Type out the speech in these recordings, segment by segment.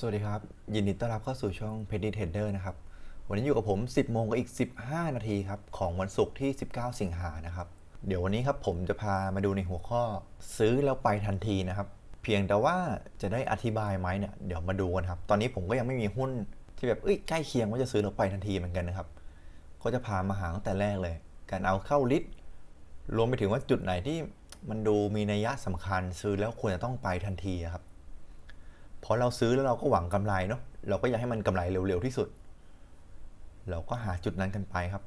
สวัสดีครับ ยินดีต้อนรับเข้าสู่ช่อง p e t y Trader นะครับ วันนี้อยู่กับผม 10 โมงกับอีก 15 นาทีครับ ของวันศุกร์ที่ 19 สิงหานะครับ เดี๋ยววันนี้ครับผมจะพามาดูในหัวข้อ ซื้อแล้วไปทันทีนะครับ เพียงแต่ว่าจะได้อธิบายไหมเนี่ยเดี๋ยวมาดูกันครับ ตอนนี้ผมก็ยังไม่มีหุ้นที่แบบเอ้ยใกล้เคียงว่าจะซื้อแล้วไปทันทีเหมือนกันนะครับ ก็จะพามาหาตั้งแต่แรกเลย การเอาเข้าลิสต์รวมไปถึงว่าจุดไหนที่มันดูมีนัยยะสำคัญซื้อแล้วควรจะต้องไปทันทีครับ พอเราซื้อแล้วเราก็หวังกำไรเนาะเราก็อยากให้มันกำไรเร็วๆที่สุด เราก็หาจุดนั้นกันไปครับ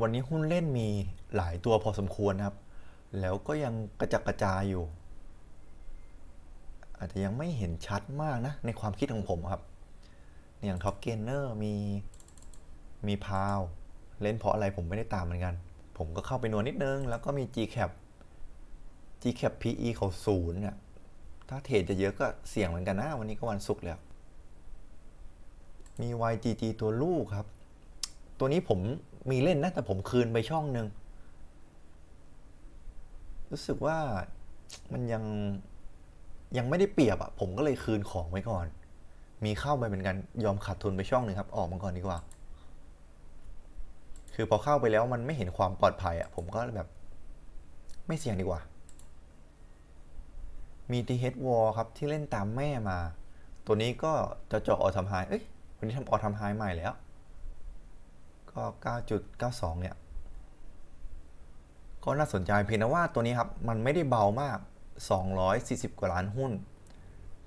วันนี้หุ้นเล่นมีหลายตัวพอสมควรครับ แล้วก็ยังกระจัดกระจายอยู่ อาจจะยังไม่เห็นชัดมากนะ ในความคิดของผมครับอย่างท็อปเกนเนอร์มีมีพาวเล่นเพราะอะไรผมไม่ได้ตามเหมือนกัน ผมก็เข้าไปนวลนิดนึง แล้วก็มี GCAP GCAP PE เขาศูนย์เนี่ย ถ้าเทรดจะเยอะก็เสี่ยงเหมือนกันนะ วันนี้ก็วันศุกร์แล้ว มี YGG ตัวลูกครับ ตัวนี้ผมมีเล่นนะ แต่ผมคืนไปช่องหนึ่งรู้สึกว่ามันยังยังไม่ได้เปรียบอะผมก็เลยคืนของไว้ก่อน มีเข้าไปเป็นกันยอมขาดทุนไปช่องหนึ่งครับ ออกมาก่อนดีกว่า คือพอเข้าไปแล้วมันไม่เห็นความปลอดภัยอะผมก็แบบ ไม่เสี่ยงดีกว่า มี TH Wall ครับ ที่เล่นตามแม่มา ตัวนี้ก็จะเจาะออทำไฮเอ้ยวันนี้ทำออทำไฮใหม่แล้ว ก็ 9.92 เนี่ย ก็น่าสนใจเพียงแต่ว่าตัวนี้ครับ มันไม่ได้เบามาก 240 กว่าล้านหุ้น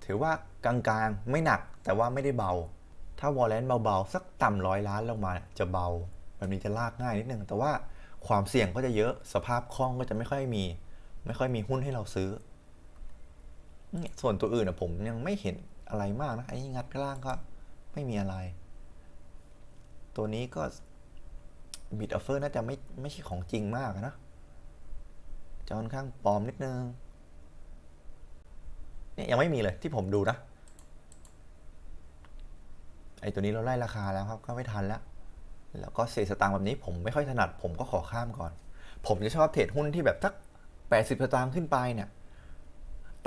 ถือว่ากลางๆ ไม่หนักแต่ว่าไม่ได้เบา ถ้าวอลเลนเบาๆ สักต่ำร้อยล้านลงมาจะเบา แบบนี้จะลากง่ายนิดนึง แต่ว่าความเสี่ยงก็จะเยอะ สภาพคล่องก็จะไม่ค่อยมี ไม่ค่อยมีหุ้นให้เราซื้อ ส่วนตัวอื่นอะผมยังไม่เห็นอะไรมากนะไอ้งัดกล่างก็ไม่มีอะไร ตัวนี้ก็บิดออฟเฟอร์น่าจะไม่ไม่ใช่ของจริงมากนะจะค่อนข้างปลอมนิดนึงเนี่ยยังไม่มีเลยที่ผมดูนะไอ้ตัวนี้เราไล่ราคาแล้วครับก็ไม่ทันแล้ว แล้วก็เศษสตางค์แบบนี้ผมไม่ค่อยถนัด ผมก็ขอข้ามก่อน ผมจะชอบเทรดหุ้นที่แบบสักแปดสิบสตางค์ขึ้นไปเนี่ย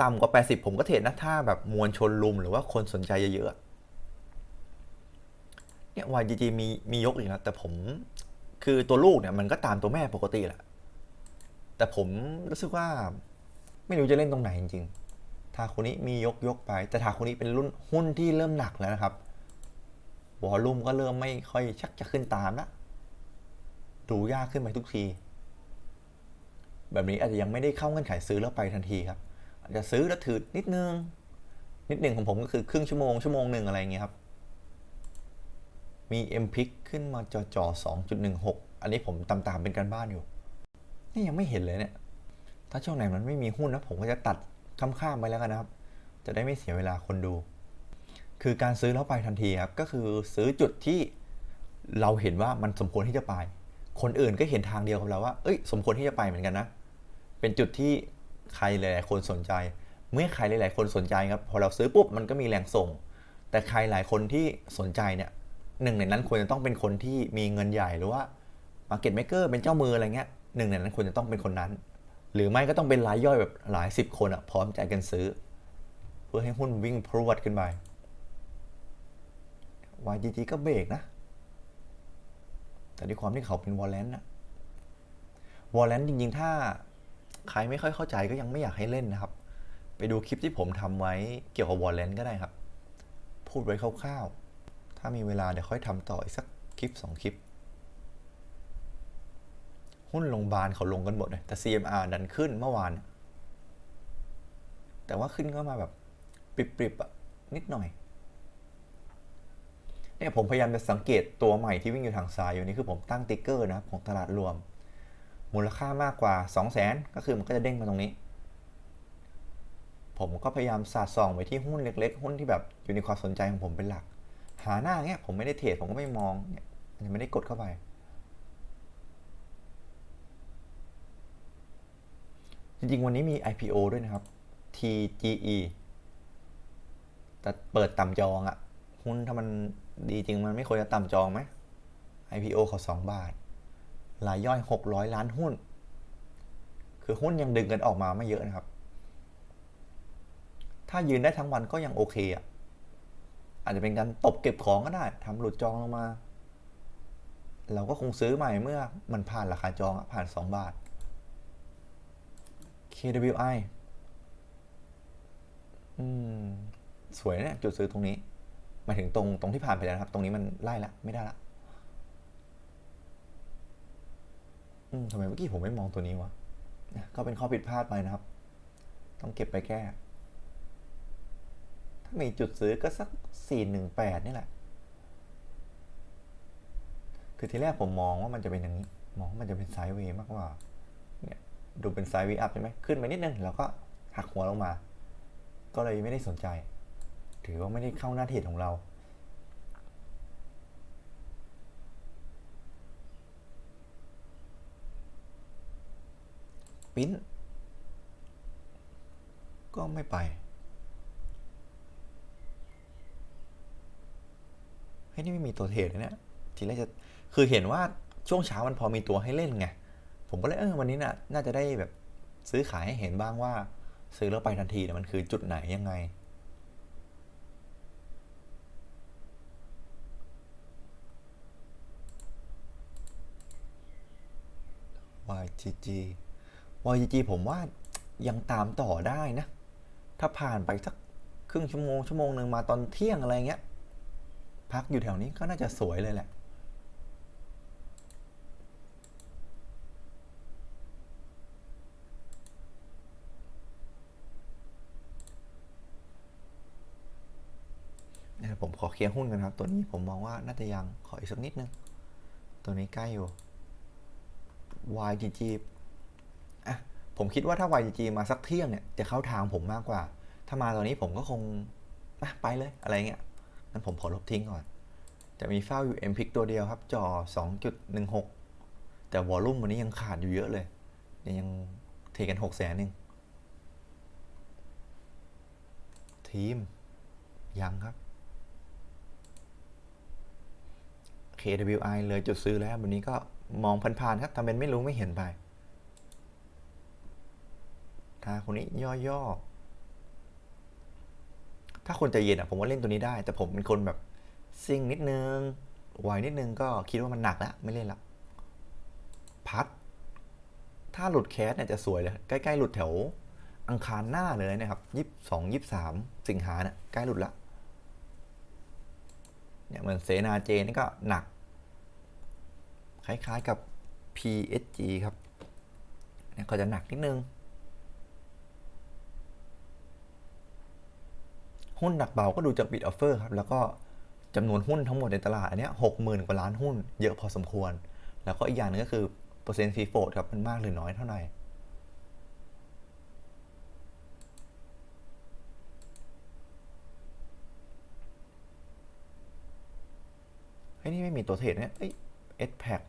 ต่ำกว่า 80 ผมก็เทรดนะถ้าแบบมวลชนลุมหรือว่าคนสนใจเยอะๆเนี่ย YGG มีมียกอีกนะแต่ผมคือตัวลูกเนี่ยมันก็ตามตัวแม่ปกติแหละแต่ผมรู้สึกว่าไม่รู้จะเล่นตรงไหนจริงๆทาคุนี้มียกยกไป แต่ทาคุนี้เป็นรุ่นหุ้นที่เริ่มหนักแล้วนะครับวอลลุ่มก็เริ่มไม่ค่อยชักจะขึ้นตามละดูยากขึ้นไปทุกที แบบนี้อาจจะยังไม่ได้เข้าเงื่อนไขซื้อแล้วไปทันทีครับ อาจจะซื้อแล้วถือนิดนึง นิดหนึ่งของผมก็คือครึ่งชั่วโมงชั่วโมงหนึ่งอะไรเงี้ยครับ มี m p i c ขึ้นมาจอจอ2.16 อันนี้ผมตามตามๆเป็นการบ้านอยู่ นี่ยังไม่เห็นเลยเนี่ย ถ้าช่วงไหนมันไม่มีหุ้นนะผมก็จะตัดข้ามๆไปแล้วกันนะครับ จะได้ไม่เสียเวลาคนดู คือการซื้อแล้วไปทันทีครับ ก็คือซื้อจุดที่เราเห็นว่ามันสมควรที่จะไป คนอื่นก็เห็นทางเดียวกับเราว่า เอ้ย สมควรที่จะไปเหมือนกันนะ เป็นจุดที่ ใครหลายๆคนสนใจ เมื่อใครหลายๆคนสนใจครับพอเราซื้อปุ๊บมันก็มีแรงส่ง แต่ใครหลายคนที่สนใจเนี่ยหนึ่งในนั้นควรจะต้องเป็นคนที่มีเงินใหญ่หรือว่า Market Maker เป็นเจ้ามืออะไรเงี้ยหนึ่งในนั้นควรจะต้องเป็นคนนั้น หรือไม่ก็ต้องเป็นรายย่อยแบบหลายสิบคนอะพร้อมใจกันซื้อ เพื่อให้หุ้นวิ่งพรวดขึ้นไป YGG ก็เบรกนะ แต่ด้วยความที่เขาเป็นวอลเลนต์นะวอลเลนต์จริงๆ ถ้า ใครไม่ค่อยเข้าใจก็ยังไม่อยากให้เล่นนะครับ ไปดูคลิปที่ผมทำไว้เกี่ยวกับวอลเลนก็ได้ครับ พูดไว้คร่าวๆ ถ้ามีเวลาเดี๋ยวค่อยทำต่ออีกสักคลิป 2 คลิป หุ้นโรงพยาบาลเขาลงกันหมดเลยแต่ CMR ดันขึ้นเมื่อวาน แต่ว่าขึ้นก็มาแบบปริบๆอะนิดหน่อยเนี่ยผมพยายามจะสังเกตตัวใหม่ที่วิ่งอยู่ทางซ้ายอยู่นี่คือผมตั้งติ๊กเกอร์นะครับของตลาดรวม มูลค่ามากกว่า 2 0 0แสนก็คือมันก็จะเด้งมาตรงนี้ ผมก็พยายามสาดส่องไปที่หุ้นเล็ก ๆ หุ้นที่แบบอยู่ในความสนใจของผมเป็นหลัก หาหน้าเงี้ยผมไม่ได้เทรดผมก็ไม่มองเนี่ยยังไม่ได้กดเข้าไป จริงๆ วันนี้มี IPO ด้วยนะครับ TGE แต่เปิดต่ำจองอะหุ้นถ้ามันดีจริงมันไม่ควรจะต่ำจองไหม IPO เขา2บาท รายย่อย 600 ล้านหุ้น คือหุ้นยังดึงกันออกมาไม่เยอะนะครับ ถ้ายืนได้ทั้งวันก็ยังโอเคอะ อาจจะเป็นการตบเก็บของก็ได้ทำหลุดจองลงมา เราก็คงซื้อใหม่เมื่อมันผ่านราคาจองอะผ่าน 2 บาท KWI อืม สวยเนี่ยจุดซื้อตรงนี้ มาถึงตรงตรงที่ผ่านไปแล้วครับ ตรงนี้มันไล่ละไม่ได้ละ อืม ทำไมเมื่อกี้ผมไม่มองตัวนี้วะเนี่ยก็เป็นข้อผิดพลาดไปนะครับ ต้องเก็บไปแก้ ถ้ามีจุดซื้อก็สัก 418 นี่แหละ คือทีแรกผมมองว่ามันจะเป็นอย่างนี้ มองว่ามันจะเป็นไซด์เวย์มากกว่า เนี่ยดูเป็นไซด์เวย์อัพใช่ไหม ขึ้นไปนิดนึง แล้วก็หักหัวลงมา ก็เลยไม่ได้สนใจ ถือว่าไม่ได้เข้าหน้าเทรดของเรา ปิ้นก็ไม่ไปเฮ้ยนี่ไม่มีตัวเทรดเลยเนี่ยทีแรกจะคือเห็นว่าช่วงเช้ามันพอมีตัวให้เล่นไง ผมก็เลยเออวันนี้น่ะน่าจะได้แบบซื้อขายให้เห็นบ้างว่า ซื้อแล้วไปทันทีเนี่ยมันคือจุดไหนยังไง YGG YGG ผมว่ายังตามต่อได้นะ ถ้าผ่านไปสักครึ่งชั่วโมงชั่วโมงหนึ่งมาตอนเที่ยงอะไรเงี้ย พักอยู่แถวนี้ก็น่าจะสวยเลยแหละเดี๋ยวผมขอเคลียร์หุ้นกันครับ ตัวนี้ผมมองว่าน่าจะยังขออีกสักนิดนึง ตัวนี้ใกล้อยู่ YGG ผมคิดว่าถ้า YGG มาสักเที่ยงเนี่ยจะเข้าทางผมมากกว่า ถ้ามาตอนนี้ผมก็คงไปเลยอะไรเงี้ยงั้นผมขอลบทิ้งก่อน จะมีเฝ้าอยู่ m p i c ตัวเดียวครับจอ 2.16 แต่วอลลุ่มวันนี้ยังขาดอยู่เยอะเลย ยังเทกัน6แสนนึงทีม ยังครับ KWI เลยจุดซื้อแล้ว วันนี้ก็มองผ่านๆครับทำเป็นไม่รู้ไม่เห็นไป ถ้าคนนี้ย่อๆ ถ้าคนใจเย็นอะผมว่าเล่นตัวนี้ได้ แต่ผมเป็นคนแบบซิ่งนิดนึงไวนิดนึงก็คิดว่ามันหนักแล้ว ไม่เล่นละพัด ถ้าหลุดแคสเนี่ยจะสวยเลย ใกล้ๆ หลุดแถว อังคารหน้าเลยนะครับยี่สิบสองยี่สามสิงหาเนี่ยใกล้หลุดละเนี่ยเหมือนเสนาเจนี่ก็หนัก คล้ายๆกับ PSG ครับเนี่ยก็จะหนักนิดนึง หุ้นหนักเบาก็ดูจากบิดออฟเฟอร์ครับ แล้วก็จำนวนหุ้นทั้งหมดในตลาดอันนี้หกหมื่นกว่าล้านหุ้นเยอะพอสมควร แล้วก็อีกอย่างหนึงก็คือเปอร์เซ็นต์ฟรีโฟดครับมันมากหรือน้อยเท่าไหร่เฮ้ยนี่ไม่มีตัวเทรดเนี่ยเอ้ย S pack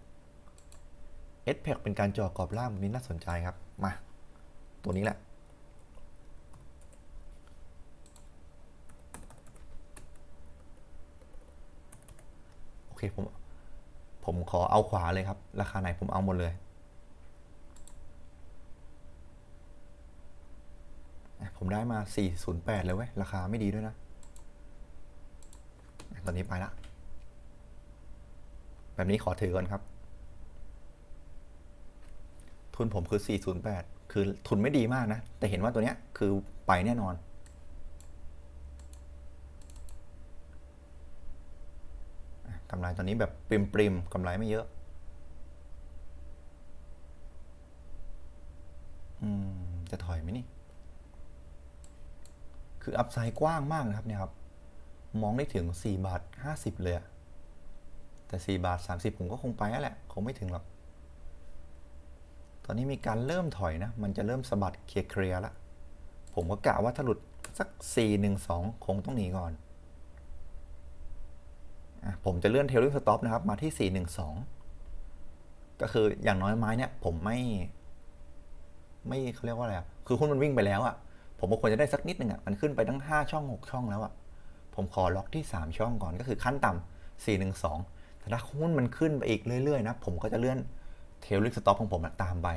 S pack เป็นการจ่อกรอบล่างแบบนี้น่าสนใจครับ มา ตัวนี้แหละ เคผมผมขอเอาขวาเลยครับ ราคาไหนผมเอาหมดเลยผมได้มา 408 เลยเว้ย ราคาไม่ดีด้วยนะอะตอนนี้ไปละ แบบนี้ขอถือก่อนครับ ทุนผมคือ 408 คือทุนไม่ดีมากนะ แต่เห็นว่าตัวเนี้ยคือไปแน่นอน อะ กำไรตอนนี้แบบปริมปริมๆกำไรไม่เยอะ อืม จะถอยไหมนี่ คืออัพไซด์กว้างมากนะครับเนี่ยครับ มองได้ถึง 4 บาท 50 เลยอะแต่ 4 บาท 30 ผมก็คงไปแล้วแหละ คงไม่ถึงหรอก ตอนนี้มีการเริ่มถอยนะ มันจะเริ่มสะบัดเคลียร์เคลียร์ละผมก็กะว่าถ้าหลุดสัก 4 1 2 คงต้องหนีก่อน ผมจะเลื่อนเทลลิ่งสต็อปนะครับ มาที่ 4 1 2 ก็คืออย่างน้อยไม้เนี่ย ผมไม่ ไม่เขาเรียกว่าอะไรอะคือหุ้นมันวิ่งไปแล้วอะผมก็ควรจะได้สักนิดหนึ่งอะมันขึ้นไปตั้ง 5 ช่อง 6 ช่องแล้วอะผมขอล็อกที่ 3 ช่องก่อนก็คือขั้นต่ำ4 1 2แต่ถ้าหุ้นมันขึ้นไปอีกเรื่อยๆนะ ผมก็จะเลื่อนเทลลิ่งสต็อปของผมตามไป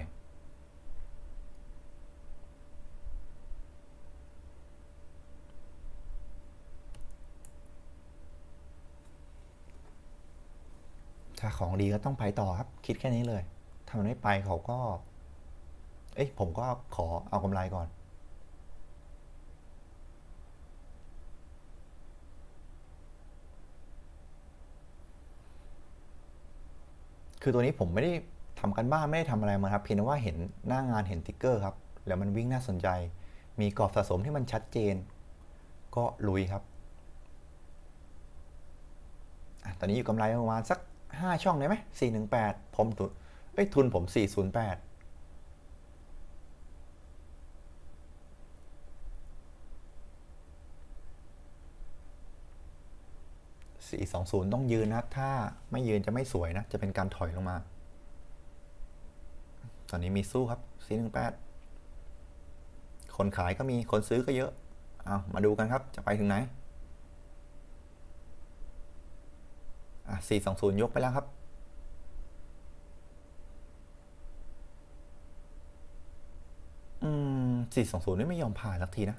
ถ้าของดีก็ต้องไปต่อครับ คิดแค่นี้เลย ถ้ามันไม่ไปเขาก็ เอ้ยผมก็ขอเอากำไรก่อน คือตัวนี้ผมไม่ได้ทำกันบ้านไม่ได้ทำอะไรมาครับ เพียงแต่ว่าเห็นหน้างานเห็นติ๊กเกอร์ครับ แล้วมันวิ่งน่าสนใจ มีกรอบสะสมที่มันชัดเจน ก็ลุยครับอตอนนี้อยู่กำไรประมาณสัก 5ช่องได้ไหม418ผมทุนเอ้ยทุนผม408 420ต้องยืนนะ ถ้าไม่ยืนจะไม่สวยนะ จะเป็นการถอยลงมา ตอนนี้มีสู้ครับ418คนขายก็มีคนซื้อก็เยอะ เอามาดูกันครับจะไปถึงไหน อะ420ยกไปแล้วครับ อืม420นี่ไม่ยอมผ่านสักทีนะ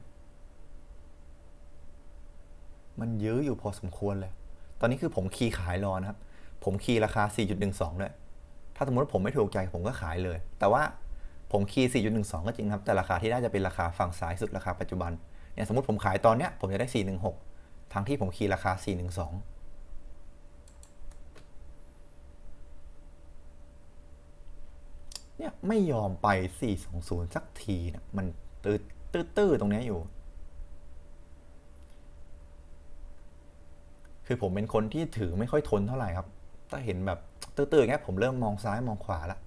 มันยื้ออยู่พอสมควรเลย ตอนนี้คือผมคีย์ขายรอนะครับ ผมคีย์ราคา 4.12ด้วยถ้าสมมติว่าผมไม่ถูกใจผมก็ขายเลย แต่ว่าผมคีย์ 4.12 ก็จริงครับ แต่ราคาที่ได้จะเป็นราคาฝั่งซ้ายสุดราคาปัจจุบัน เนี่ยสมมติผมขายตอนเนี้ยผมจะได้ 416 ทั้งที่ผมคีย์ราคา 412 เนี่ยไม่ยอมไป 420 สักทีเนี่ยมันตื้อตื้อตื้อตรงนี้อยู่ คือผมเป็นคนที่ถือไม่ค่อยทนเท่าไหร่ครับ ถ้าเห็นแบบตื้อๆอย่างเงี้ยผมเริ่มมองซ้ายมองขวาละ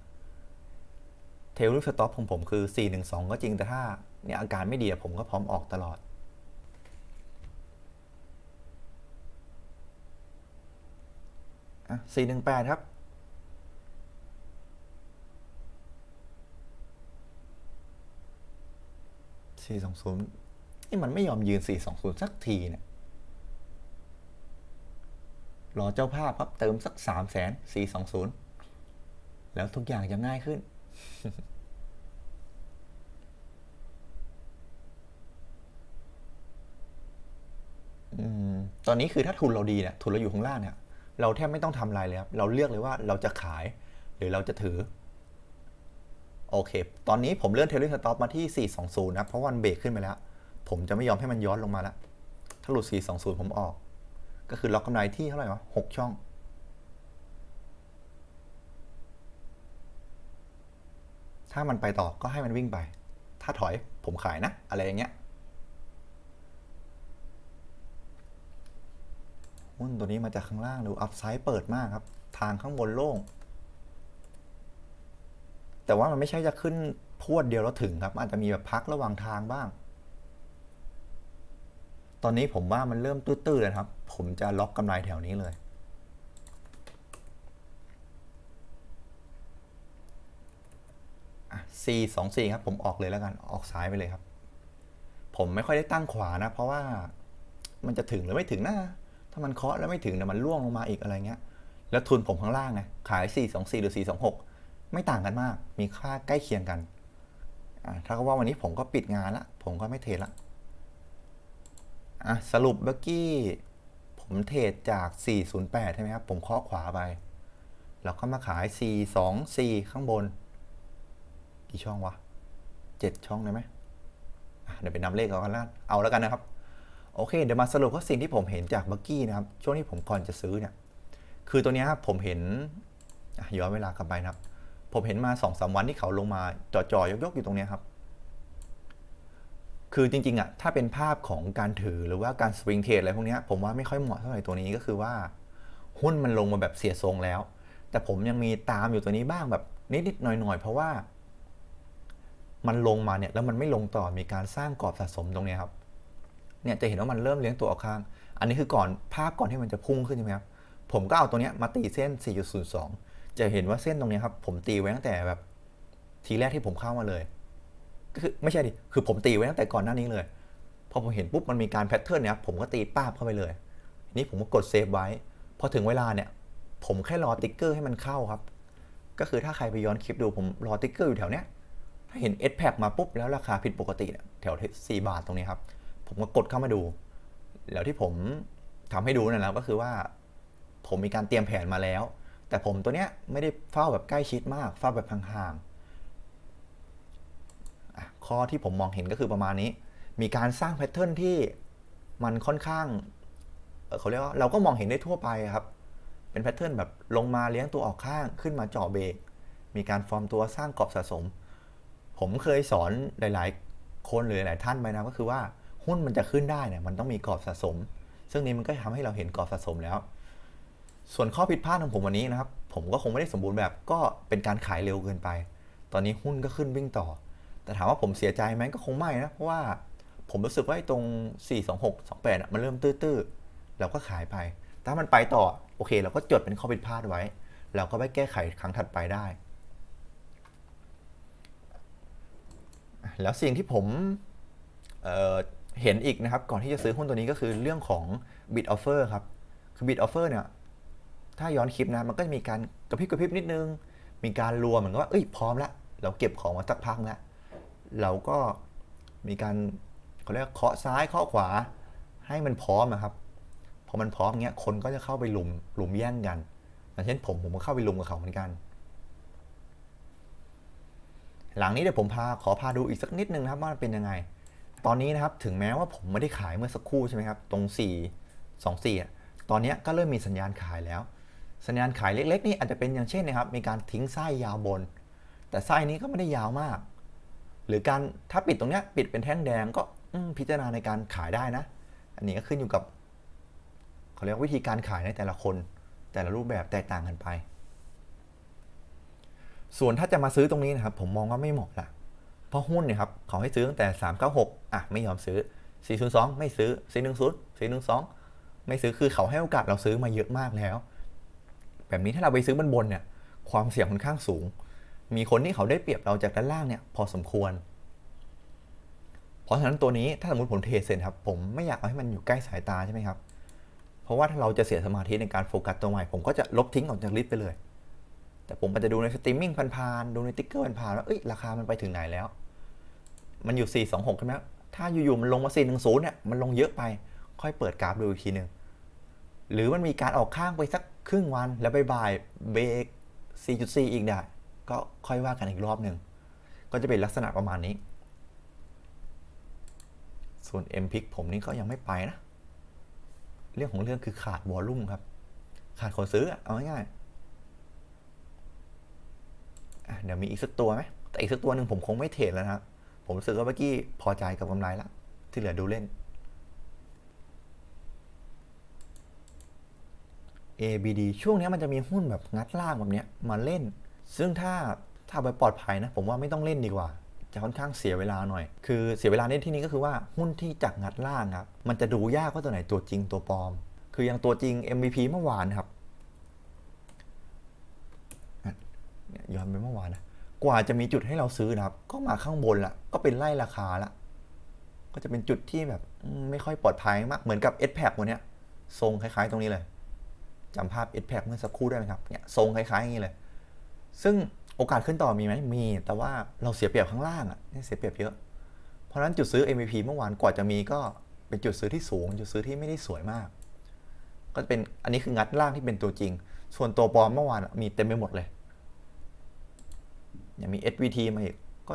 เทลลูสต็อปของผมคือ 412 ก็จริงแต่ถ้าเนี่ยอาการไม่ดีผมก็พร้อมออกตลอดอะ418 ครับ 420นี่มันไม่ยอมยืน420สักทีเนี่ยรอเจ้าภาพครับเติมสัก3 0 0 0 0 420แล้วทุกอย่างจะง่ายขึ้นอืมตอนนี้คือถ้าทุนเราดีเนี่ยทุนเราอยู่ข้างล่างเนี่ย เราแทบไม่ต้องทำอะไรเลยครับ เราเลือกเลยว่าเราจะขายหรือเราจะถือ โอเค ตอนนี้ผมเลื่อนเทเลสต็อปมาที่ 420 นะ เพราะวันเบรกขึ้นไปแล้ว ผมจะไม่ยอมให้มันย้อนลงมาแล้ว ถ้าหลุด 420 ผมออก ก็คือล็อกกำไรที่เท่าไหร่วะ6ช่อง ถ้ามันไปต่อก็ให้มันวิ่งไป ถ้าถอยผมขายนะ อะไรอย่างเงี้ย หุ้นตัวนี้มาจากข้างล่างดูอัพไซด์เปิดมากครับ ทางข้างบนโล่ง แต่ว่ามันไม่ใช่จะขึ้นพวดเดียวแล้วถึงครับ อาจจะมีแบบพักระหว่างทางบ้าง ตอนนี้ผมว่ามันเริ่มตื้อๆเลยครับ ผมจะล็อกกำไรแถวนี้เลยอะ C สองสี่ครับ ผมออกเลยแล้วกัน ออกซ้ายไปเลยครับ ผมไม่ค่อยได้ตั้งขวานะ เพราะว่ามันจะถึงหรือไม่ถึงนะ ถ้ามันเคาะแล้วไม่ถึงเนี่ยมันล่วงลงมาอีกอะไรเงี้ย แล้วทุนผมข้างล่างไง ขาย 4 2 4 หรือ 4 2 6 ไม่ต่างกันมาก มีค่าใกล้เคียงกันอะถ้าก็ว่าวันนี้ผมก็ปิดงานละ ผมก็ไม่เทรดละอะสรุปเมื่อกี้ ผมเทรดจาก 408 ใช่ไหมครับ ผมเคาะขวาไป แล้วก็มาขาย 4 2 4 ข้างบน กี่ช่องวะ 7 ช่องได้ไหมอะเดี๋ยวไปนำเลขเอากันละเอาแล้วกันนะครับ โอเค เดี๋ยวมาสรุปว่าสิ่งที่ผมเห็นจากเมื่อกี้นะครับ ช่วงที่ผมก่อนจะซื้อเนี่ย คือตัวเนี้ยครับผมเห็นย้อนเวลากลับไปนะครับ ผมเห็นมาสองสามวันที่เขาลงมาจ่อๆยกๆอยู่ตรงนี้ครับ คือจริงๆอะถ้าเป็นภาพของการถือหรือว่าการสวิงเทรดอะไรพวกนี้ผมว่าไม่ค่อยเหมาะเท่าไหร่ตัวนี้ก็คือว่า หุ้นมันลงมาแบบเสียทรงแล้ว แต่ผมยังมีตามอยู่ตัวนี้บ้างแบบนิดๆหน่อยๆ เพราะว่า มันลงมาเนี่ยแล้วมันไม่ลงต่อมีการสร้างกรอบสะสมตรงนี้ครับ เนี่ยจะเห็นว่ามันเริ่มเลี้ยงตัวออกข้าง อันนี้คือก่อนภาพก่อนที่มันจะพุ่งขึ้นใช่ไหมครับผมก็เอาตัวเนี้ยมาตีเส้น 4.02 จะเห็นว่าเส้นตรงนี้ครับ ผมตีไว้ตั้งแต่แบบ ทีแรกที่ผมเข้ามาเลยก็คือไม่ใช่ดิคือผมตีไว้ตั้งแต่ก่อนหน้านี้เลยพอผมเห็นปุ๊บมันมีการแพทเทิร์นเนี้ยผมก็ตีป้าบเข้าไปเลยนี่ผมก็กดเซฟไว้พอถึงเวลาเนี่ย ผมแค่รอติ๊กเกอร์ให้มันเข้าครับ ก็คือถ้าใครไปย้อนคลิปดูผมรอติ๊กเกอร์อยู่แถวเนี้ยถ้าเห็น S p a c มาปุ๊บแล้วราคาผิดปกติเนี่ยแถว 4 บาทตรงนี้ครับ ผมก็กดเข้ามาดู แล้วที่ผมทำให้ดูนั่นแล้วก็คือว่า ผมมีการเตรียมแผนมาแล้ว แต่ผมตัวเนี้ยไม่ได้เฝ้าแบบใกล้ชิดมากเฝ้าแบบห่างๆข้อที่ผมมองเห็นก็คือประมาณนี้ มีการสร้างแพทเทิร์นที่มันค่อนข้างเเขาเรียกว่าเราก็มองเห็นได้ทั่วไปครับ เป็นแพทเทิร์นแบบลงมาเลี้ยงตัวออกข้างขึ้นมาเจาะเบรกมีการฟอร์มตัวสร้างกรอบสะสม ผมเคยสอนหลาย ๆ คนหรือหลายท่านไปนะก็คือว่าหุ้นมันจะขึ้นได้เนี่ยมันต้องมีกรอบสะสม ซึ่งนี้มันก็ทำให้เราเห็นกรอบสะสมแล้ว ส่วนข้อผิดพลาดของผมวันนี้นะครับ ผมก็คงไม่ได้สมบูรณ์แบบก็เป็นการขายเร็วเกินไป ตอนนี้หุ้นก็ขึ้นวิ่งต่อ แต่ถามว่าผมเสียใจไหมก็คงไม่นะ เพราะว่าผมรู้สึกว่าตรง 426 28 มันเริ่มตื้อๆเราก็ขายไป ถ้ามันไปต่อโอเค เราก็จดเป็นข้อผิดพลาดไว้ เราก็ไปแก้ไขครั้งถัดไปได้ แล้วสิ่งที่ผมเเห็นอีกนะครับ ก่อนที่จะซื้อหุ้นตัวนี้ก็คือเรื่องของ bid offer ครับ คือ bid offer เนี่ย ถ้าย้อนคลิปนะมันก็จะมีการกระพริบกระพริบนิดนึง มีการรัวเหมือนกับว่าเอ้ยพร้อมแล้วเราเก็บของมาสักพักแล้วเราก็มีการเขาเรียกเคาะซ้ายเคาะขวา ให้มันพร้อมนะครับพอมันพร้อมเงี้ยคนก็จะเข้าไปลุมลุมแย่งกันอย่างเช่นผมผมก็เข้าไปลุมกับเขาเหมือนกัน หลังนี้เดี๋ยวผมพาขอพาดูอีกสักนิดนึงนะครับว่ามันเป็นยังไง ตอนนี้นะครับถึงแม้ว่าผมไม่ได้ขายเมื่อสักครู่ใช่ไหมครับตรง 4 2 4อะตอนนี้ก็เริ่มมีสัญญาณขายแล้ว สัญญาณขายเล็กๆนี่อาจจะเป็นอย่างเช่นนะครับ มีการทิ้งไส้ยาวบน แต่ไส้นี้ก็ไม่ได้ยาวมาก หรือการถ้าปิดตรงเนี้ยปิดเป็นแท่งแดงก็พิจารณาในการขายได้นะ อันนี้ก็ขึ้นอยู่กับเขาเรียกวิธีการขายในแต่ละคน แต่ละรูปแบบแตกต่างกันไป ส่วนถ้าจะมาซื้อตรงนี้นะครับ ผมมองว่าไม่เหมาะละเพราะหุ้นเนี่ยครับเขาให้ซื้อตั้งแต่ 396 อะไม่ยอมซื้อ 402 ไม่ซื้อ 410 412 ไม่ซื้อคือเขาให้โอกาสเราซื้อมาเยอะมากแล้ว แบบนี้ถ้าเราไปซื้อบนบนเนี่ยความเสี่ยงค่อนข้างสูง มีคนที่เขาได้เปรียบเราจากด้านล่างเนี่ยพอสมควร เพราะฉะนั้นตัวนี้ถ้าสมมติผมเทรดเสร็จครับผมไม่อยากเอาให้มันอยู่ใกล้สายตาใช่ไหมครับ เพราะว่าถ้าเราจะเสียสมาธิในการโฟกัสตัวใหม่ ผมก็จะลบทิ้งออกจากลิสต์ไปเลย แต่ผมอาจจะดูในสตรีมมิ่งผ่านๆดูในติ๊กเกอร์ผ่านๆว่าเอ้ยราคามันไปถึงไหนแล้ว มันอยู่ 426ใช่ไหมถ้าอยู่ๆมันลงมา410เนี่ยมันลงเยอะไปค่อยเปิดกราฟดูอีกทีหนึ่ง หรือมันมีการออกข้างไปสักครึ่งวันแล้วบายเบรก 4.4 อีกได้ก็ค่อยว่ากันอีกรอบหนึ่ง ก็จะเป็นลักษณะประมาณนี้ ส่วน m p i c ผมนี่ก็ยังไม่ไปนะ เรื่องของเรื่องคือขาดวอลลุ่มครับ ขาดคนซื้อเอาง่ายๆเดี๋ยวมีอีกสักตัวไหมแต่อีกสักตัวหนึ่งผมคงไม่เทรดแล้วนะผมรู้สึกว่าเมื่อกี้พอใจกับกำไรแล้วที่เหลือดูเล่น ABD ช่วงนี้มันจะมีหุ้นแบบงัดล่างแบบนี้มาเล่น ซึ่งถ้าถ้าไปปลอดภัยนะ ผมว่าไม่ต้องเล่นดีกว่า จะค่อนข้างเสียเวลาหน่อย คือเสียเวลาในที่นี้ก็คือว่าหุ้นที่จากงัดล่างครับ มันจะดูยากว่าตัวไหนตัวจริงตัวปลอม คืออย่างตัวจริง MVP เมื่อวานครับเนี่ยย้อนไปเมื่อวานนะ กว่าจะมีจุดให้เราซื้อนะครับ ก็มาข้างบนละก็เป็นไล่ราคาละก็จะเป็นจุดที่แบบไม่ค่อยปลอดภัยมาก เหมือนกับ s p a c วันเนี้ยทรงคล้ายๆ ตรงนี้เลย จำภาพ s p a c เมื่อสักครู่ได้ไหมครับเนี่ยทรงคล้ายๆอย่างนี้เลย ซึ่งโอกาสขึ้นต่อมีไหมมี แต่ว่าเราเสียเปรียบข้างล่างอะเนี่ยเสียเปรียบเยอะ เพราะนั้นจุดซื้อ MVP เมื่อวานกว่าจะมีก็เป็นจุดซื้อที่สูง จุดซื้อที่ไม่ได้สวยมาก ก็เป็นอันนี้คืองัดล่างที่เป็นตัวจริง ส่วนตัวปลอมเมื่อวานมีเต็มไปหมดเลยอย่างมี SVT มาอีกก็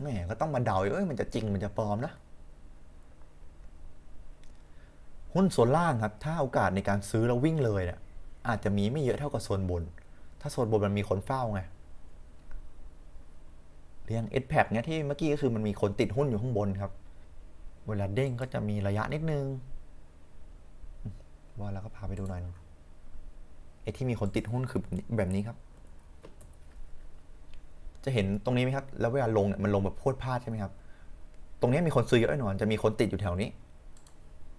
แหมก็ต้องมาเดาเอ้ยมันจะจริงมันจะปลอมนะหุ้นโซนล่างครับ ถ้าโอกาสในการซื้อแล้ววิ่งเลยเนี่ย อาจจะมีไม่เยอะเท่ากับโซนบน ถ้าโซนบนมันมีคนเฝ้าไงเรียง s p a c เนี่ยที่เมื่อกี้ก็คือมันมีคนติดหุ้นอยู่ข้างบนครับ เวลาเด้งก็จะมีระยะนิดนึง ว่าแล้วก็พาไปดูหน่อยนึงไอ้ที่มีคนติดหุ้นคือแบบนี้ครับ จะเห็นตรงนี้ไหมครับ แล้วเวลาลงเนี่ยมันลงแบบพรวดพลาดใช่ไหมครับ ตรงนี้มีคนซื้อเยอะแน่นอนจะมีคนติดอยู่แถวนี้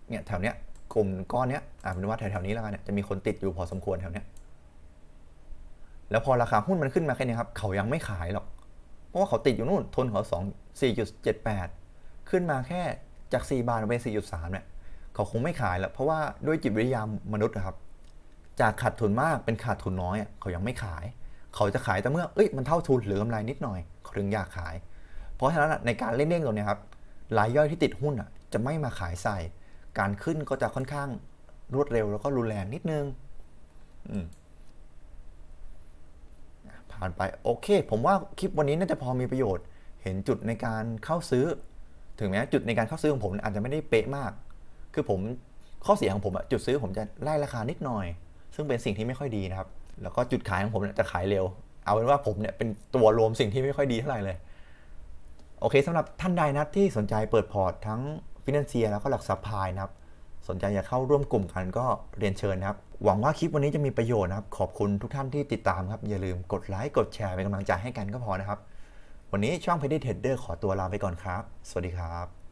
เนี่ยแถวเนี้ย กลุ่มก้อนเนี้ยอ่าเป็นว่าแถวๆนี้แล้วกันเนี่ยจะมีคนติดอยู่พอสมควรแถวเนี้ยแล้วพอราคาหุ้นมันขึ้นมาแค่นี้ครับเขายังไม่ขายหรอก เพราะว่าเขาติดอยู่นู่นทนเขาสองสี่จุดเจ็ดแปดขึ้นมาแค่จากสี่บาทเป็นสี่จุดสามเนี่ยเขาคงไม่ขายแล้ว เพราะว่าด้วยจิตวิทยามนุษย์ครับ จากขาดทุนมากเป็นขาดทุนน้อยเขายังไม่ขาย เขาจะขายแต่เมื่อเอ้ยมันเท่าทุนหรือกำไรนิดหน่อยเขาถึงอยากขาย เพราะฉะนั้นในการเล่นเด้งตรงเนี้ยครับรายย่อยที่ติดหุ้นอะจะไม่มาขายใส่ การขึ้นก็จะค่อนข้างรวดเร็วแล้วก็รุนแรงนิดนึงผ่านไปโอเค ผมว่าคลิปวันนี้น่าจะพอมีประโยชน์ เห็นจุดในการเข้าซื้อ ถึงแม้จุดในการเข้าซื้อของผมอาจจะไม่ได้เป๊ะมาก คือผมข้อเสียของผมจุดซื้อผมจะไล่ราคานิดหน่อย ซึ่งเป็นสิ่งที่ไม่ค่อยดีนะครับ แล้วก็จุดขายของผมจะขายเร็ว เอาเป็นว่าผมเนี่ยเป็นตัวรวมสิ่งที่ไม่ค่อยดีเท่าไหร่เลย โอเคสำหรับท่านใดนะครับที่สนใจเปิดพอร์ตทั้ง ฟินแลนเซียแล้วก็หลักทรัพย์พายนะครับ สนใจอยากเข้าร่วมกลุ่มกันก็เรียนเชิญนะครับ หวังว่าคลิปวันนี้จะมีประโยชน์นะครับ ขอบคุณทุกท่านที่ติดตามครับ อย่าลืมกดไลค์กดแชร์เป็นกำลังใจให้กันก็พอนะครับ วันนี้ช่อง p a d y Trader ขอตัวลาไปก่อนครับ สวัสดีครับ